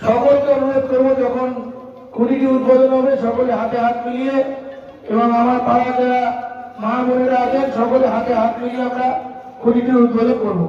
সকলকে অনুরোধ করব যখন খুঁটিটি উদ্বোধন হবে, সকলে হাতে হাত মিলিয়ে, এবং আমার পাড়া যারা মা বোনেরা আছেন, সকলে হাতে হাত মিলিয়ে আমরা খুঁটিটি উদ্বোধন করব।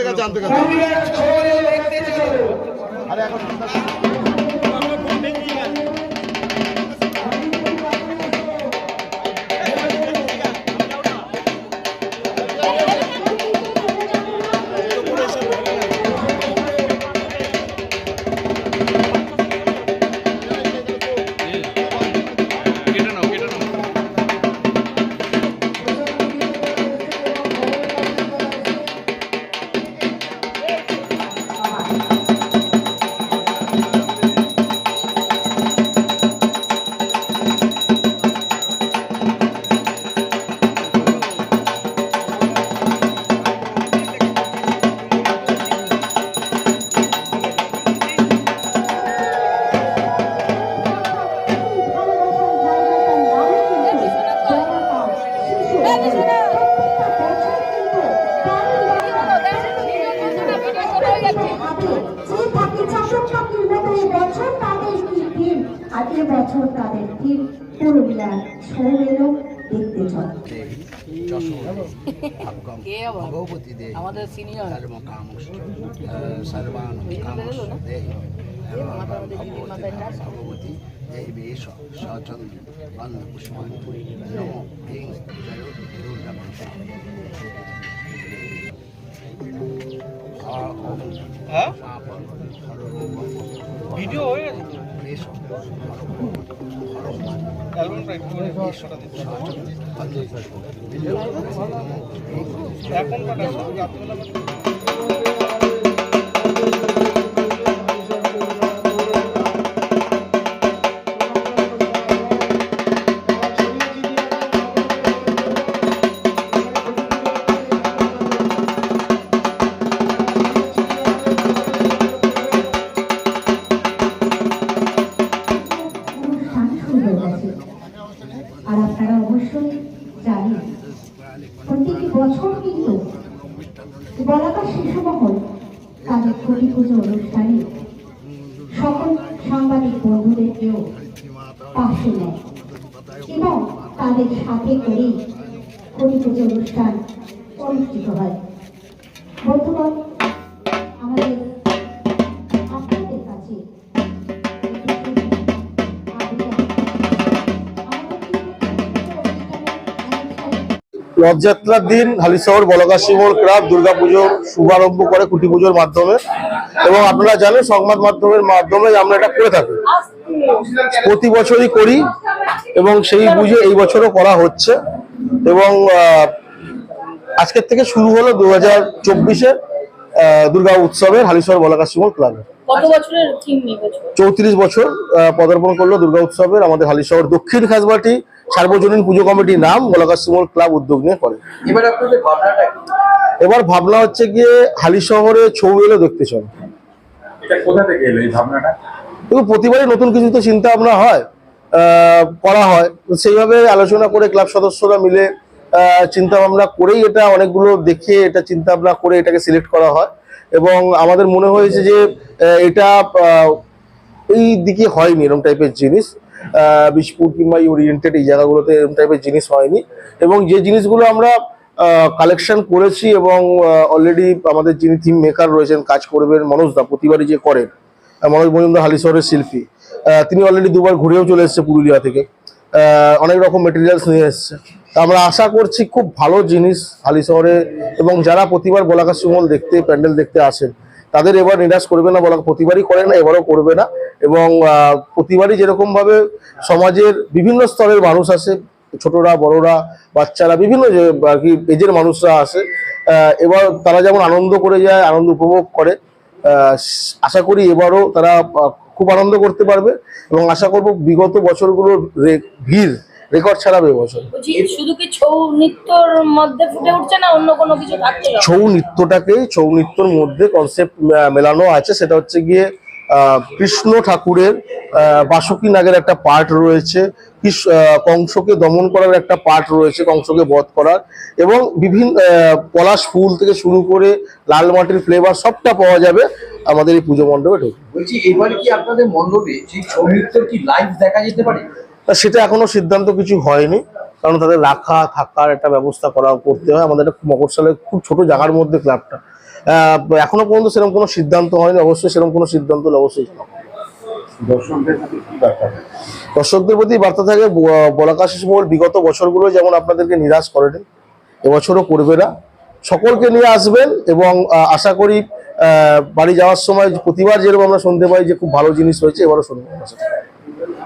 আনতে গেছে আনতে গেছে আরে এখন বছর তাদের টিম পুরুলিয়া সৌমেরও দেখতে চল আমাদের সিনিয়র। ভগবতী দেবী সচন্দ্র বন্ধ পুষ্পাণি নমো হিং ভিডিও হয়ে গেছে? এখন প্রত্যেকটি বছর কিন্তু বলাকা শিশুমহল তাদের ছবি পুজো অনুষ্ঠানে সকল সাংবাদিক বন্ধুদেরকেও পাশে নেয় এবং তাদের সাথে করেই কবি পুজো অনুষ্ঠান অনুষ্ঠিত হয়। বন্ধুগণ রথযাত্রার দিন হালিশহর বলকাশি মোড় ক্লাব দুর্গাপুজোর শুভারম্ভ করে কুটি পুজোর মাধ্যমে। এবং আপনারা জানেন সংবাদ মাধ্যমের মাধ্যমে আমরা এটা করে থাকি। প্রতি বছরই করি এবং সেই পুজো এই বছরও করা হচ্ছে। এবং আজকের থেকে শুরু হলো দু হাজার চব্বিশের দুর্গা উৎসবের হালিশহর বলাকাশি মোড় ক্লাবে চৌত্রিশ বছর পদার্পণ করল দুর্গা উৎসবের আমাদের হালিশহর দক্ষিণ খাসবাটি। সার্বজনীন পুজো কমিটির নাম গোলাকাশ সিমল ক্লাব উদ্যোগ নিয়ে করে। এবার ভাবনা হচ্ছে গিয়ে হালি শহরে ছৌ এলো দেখতে ভাবনাটা? কিন্তু প্রতিবারই নতুন কিছু তো চিন্তা ভাবনা হয় করা হয়। সেইভাবে আলোচনা করে ক্লাব সদস্যরা মিলে চিন্তা ভাবনা করেই এটা অনেকগুলো দেখে এটা চিন্তা ভাবনা করে এটাকে সিলেক্ট করা হয়। এবং আমাদের মনে হয়েছে যে এটা এই দিকে হয়নি এরকম টাইপের জিনিস। আহ, বিশপুর কিংবা ওরিয়েন্টেড এই জায়গাগুলোতে এরকম টাইপের জিনিস হয়নি। এবং যে জিনিসগুলো আমরা কালেকশন করেছি এবং অলরেডি আমাদের যিনি থিম মেকার রয়েছেন কাজ করবেন মনোজদা প্রতিবারই যে করেন মনোজ মজুমদার হালিশহরের শিল্পী তিনি অলরেডি দুবার ঘুরেও চলে এসেছে পুরুলিয়া থেকে। অনেক রকম মেটেরিয়ালস নিয়ে এসেছে। আমরা আশা করছি খুব ভালো জিনিস হালিশহরে এবং যারা প্রতিবার বলাকা সুমল দেখতে প্যান্ডেল দেখতে আসেন তাদের এবার নিরাশ করবে না বলা প্রতিবারই করে না, এবারও করবে না। এবং প্রতিবারই যেরকম ভাবে সমাজের বিভিন্ন স্তরের মানুষ আসে, ছোটরা, বড়রা, বাচ্চারা, বিভিন্ন যে, আর কি, এজের মানুষরা আসে এবার তারা যেমন আনন্দ করে যায়, আনন্দ উপভোগ করে আশা করি এবারও তারা খুব আনন্দ করতে পারবে। এবং আশা করব বিগত বছরগুলোর ভিড় রেকর্ড ছাড়াবে এবছর শুধু কি ছৌ নৃত্যর মধ্যে ফুটে উঠছে না অন্য কোনো কিছু থাকছে? ছৌ নৃত্যটাকেই ছৌ নৃত্যর মধ্যে কনসেপ্ট মেলানো আছে। সেটা হচ্ছে গিয়ে কৃষ্ণ ঠাকুরের বাসুকি নাগের একটা পার্ট রয়েছে। কংসকে দমন করার একটা পার্ট রয়েছে কংসকে বধ করার। এবং বিভিন্ন পলাশ ফুল থেকে শুরু করে লাল মাটির ফ্লেভার সবটা পাওয়া যাবে আমাদের এই পুজো মণ্ডপে ঢুকে। বলছি এবারে কি আপনাদের মণ্ডপে সেই ছৌ নৃত্যের কি লাইভ দেখা যেতে পারে? তা সেটা এখনও সিদ্ধান্ত কিছু হয়নি কারণ তাদের রাখা থাকার একটা ব্যবস্থা করা করতে হয়। আমাদের একটা মকরসালের খুব ছোট জায়গার মধ্যে ক্লাবটা এখনও পর্যন্ত সেরকম কোনো সিদ্ধান্ত হয়নি। অবশ্যই সেরকম কোনো সিদ্ধান্ত হলে অবশ্যই। দর্শকদের প্রতি বার্তা থাকে ব- বলাকা শিশু মহল বিগত বছরগুলো যেমন আপনাদেরকে নিরাশ করেনি এবছরও করবে না। সকলকে নিয়ে আসবেন এবং আশা করি বাড়ি যাওয়ার সময় প্রতিবার যেরকম আমরা শুনতে পাই যে খুব ভালো জিনিস হয়েছে এবারও শুনব।